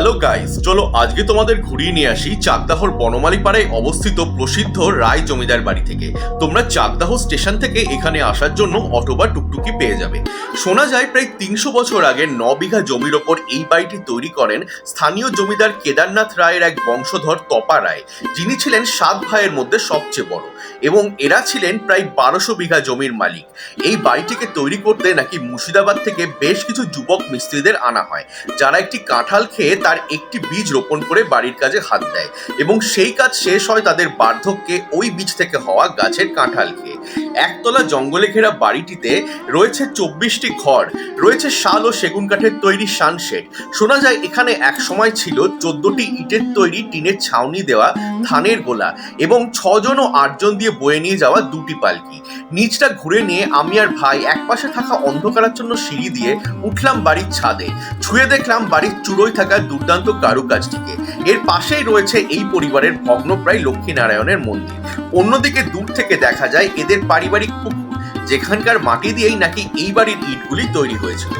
Hello guys চলো আজকে তোমাদের ঘুরিয়ে নিয়ে আসি চাকদাহর বনমালী পাড়ায় অবস্থিত প্রসিদ্ধ রায় জমিদার বাড়ি থেকে। তোমরা চাকদাহ স্টেশন থেকে এখানে আসার জন্য অটো বা টুকটুকি পেয়ে যাবে। শোনা যায় প্রায় তিনশো বছর আগে ন বিঘা জমির ওপর এই বাড়িটি তৈরি করেন স্থানীয় জমিদার কেদারনাথ রায়ের এক বংশধর তপা রায়, যিনি ছিলেন সাত ভাইয়ের মধ্যে সবচেয়ে বড় এবং এরা ছিলেন প্রায় বারোশো বিঘা জমির মালিক। এই বাড়িটিকে তৈরি করতে নাকি মুর্শিদাবাদ থেকে বেশ কিছু যুবক মিস্ত্রিদের আনা হয়, যারা একটি কাঁঠাল খেয়ে তার একটি বীজ রোপণ করে বাড়ির কাজে হাত দেয় এবং সেই কাজ শেষ হয় তাদের বার্ধক্যে ওই বীজ থেকে হওয়া গাছের কাঁঠাল খেয়ে একতলা জঙ্গলে ঘেরা বাড়িটিতে রয়েছে চব্বিশটি ঘর, রয়েছে শাল ও সেগুন কাঠের তৈরি সানশেড। শোনা যায় এখানে এক সময় ছিল চোদ্দটি ইটের তৈরি টিনের ছাউনি দেওয়া ধানের গোলা এবং ছজন ও আটজন দিয়ে বয়ে নিয়ে যাওয়া দুটি পালকি। নিচটা ঘুরে নিয়ে আমি আর ভাই একপাশে থাকা অন্ধকারাচ্ছন্ন সিঁড়ি দিয়ে উঠলাম বাড়ির ছাদে। ছুঁয়ে দেখলাম বাড়ির চুড়োয় থাকা দুর্দান্ত কারুকাজটিকে। এর পাশেই রয়েছে এই পরিবারের ভগ্নপ্রায় লক্ষ্মীনারায়ণের মন্দির। অন্যদিকে দূর থেকে দেখা যায় এদের পারিবারিক পুকুর যেখানকার মাটি দিয়েই নাকি এই বাড়ির ইটগুলি তৈরি হয়েছিল।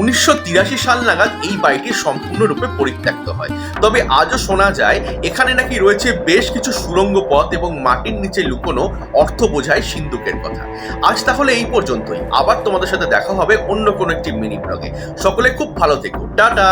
উনিশশো তিরাশি সাল নাগাদ এই বাড়িটি সম্পূর্ণরূপে পরিত্যক্ত হয়। তবে আজও শোনা যায়, এখানে নাকি রয়েছে বেশ কিছু সুড়ঙ্গ পথ এবং মাটির নিচে লুকোনো অর্থ বোঝায় সিন্ধুকের কথা। আজ তাহলে এই পর্যন্তই। আবার তোমাদের সাথে দেখা হবে অন্য কোনো একটি মিনি ব্লগে। সকলে খুব ভালো থেকো। টাটা!